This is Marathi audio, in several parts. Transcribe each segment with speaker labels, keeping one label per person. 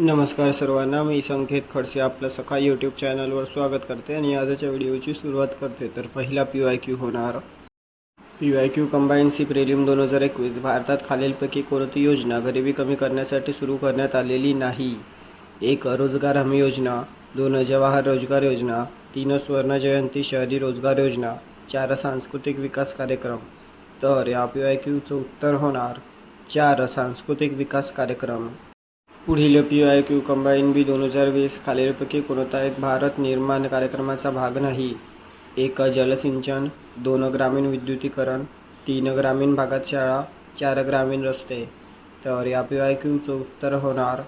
Speaker 1: नमस्कार सर्वांना मी संकेत खडसे आपलं सकाळ यूट्यूब चॅनलवर स्वागत करते आणि आजच्या व्हिडिओची सुरुवात करते. तर पहिला पी वाय क्यू होणार. P Y Q combine C prelim दोन हजार एकवीस भारतात खालीलपैकी कोणती योजना गरिबी कमी करण्यासाठी सुरू करण्यात आलेली नाही? एक रोजगार हमी योजना. दोन जवाहर रोजगार योजना. तीन स्वर्ण जयंती शहरी रोजगार योजना. चार सांस्कृतिक विकास कार्यक्रम. तर या पी वाय क्यूचं उत्तर होणार. चार सांस्कृतिक विकास कार्यक्रम. पुढील P I Q combine B दोन हजार वीस खालीलपैकी कोणता एक भारत निर्माण कार्यक्रमाचा भाग नाही? एक जलसिंचन दोन ग्रामीण विद्युतीकरण तीन ग्रामीण भागात शाळा चार ग्रामीण रस्ते. तर या पी आय क्यूचं उत्तर होणार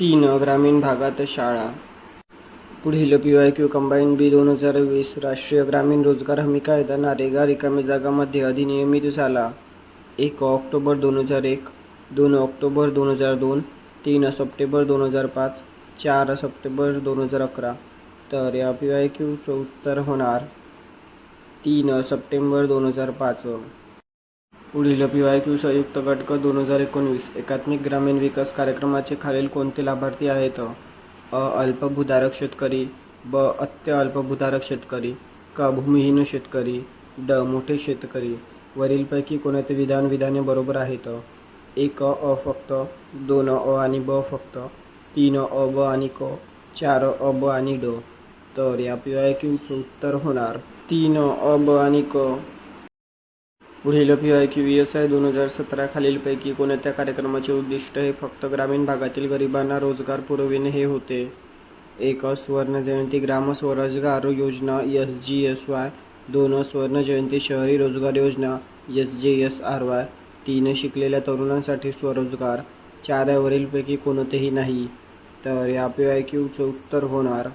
Speaker 1: तीन ग्रामीण भागात शाळा. पुढील P I Q combine B दोन हजार वीस राष्ट्रीय ग्रामीण रोजगार हमी कायदा नारेगा रिकामी जागामध्ये अधिनियमित झाला. एक ऑक्टोबर दोन हजार एक दोन ऑक्टोबर दोन हजार दोन तीन सप्टेंबर दोन हजार पाच चार सप्टेंबर दोन हजार अकरा. तर या पी आय क्यूचं उत्तर होणार तीन सप्टेंबर दोन हजार पाच. पुढील पी वाय क्यू संयुक्त गटक दोन हजार एकोणवीस. एकात्मिक ग्रामीण विकास कार्यक्रमाचे खालील कोणते लाभार्थी आहेत? अ. अल्पभूधारक शेतकरी ब. अत्य अल्पभूधारक शेतकरी क. भूमिहीन शेतकरी ड. मोठे शेतकरी. वरीलपैकी कोणते विधान विधाने बरोबर आहेत? एक अ फक्त दोन अ आणि ब फक्त तीन अ ब आणि क चार अ ब आणि ड. तर या पी वाय क्यूचं उत्तर होणार तीन अ ब आणि क. पुढील P I Q S I दोन हजार सतरा खालीलपैकी कोणत्या कार्यक्रमाचे उद्दिष्ट हे फक्त ग्रामीण भागातील गरिबांना रोजगार पुरविणे हे होते? एक स्वर्ण जयंती ग्राम स्वरोजगार योजना एस जी एस वाय दोन स्वर्ण जयंती शहरी रोजगार योजना एस जे एस आर वाय तीन शिकलेल्या तरुणांसाठी स्वरोजगार चार यावरीलपैकी कोणतेही नाही तर या पी आय क्यूचं उत्तर होणार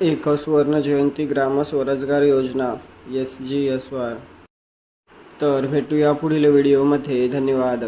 Speaker 1: एक स्वर्ण जयंती ग्राम स्वरोजगार योजना एस जी एस वाय. तर भेटूया पुढील व्हिडिओमध्ये. धन्यवाद.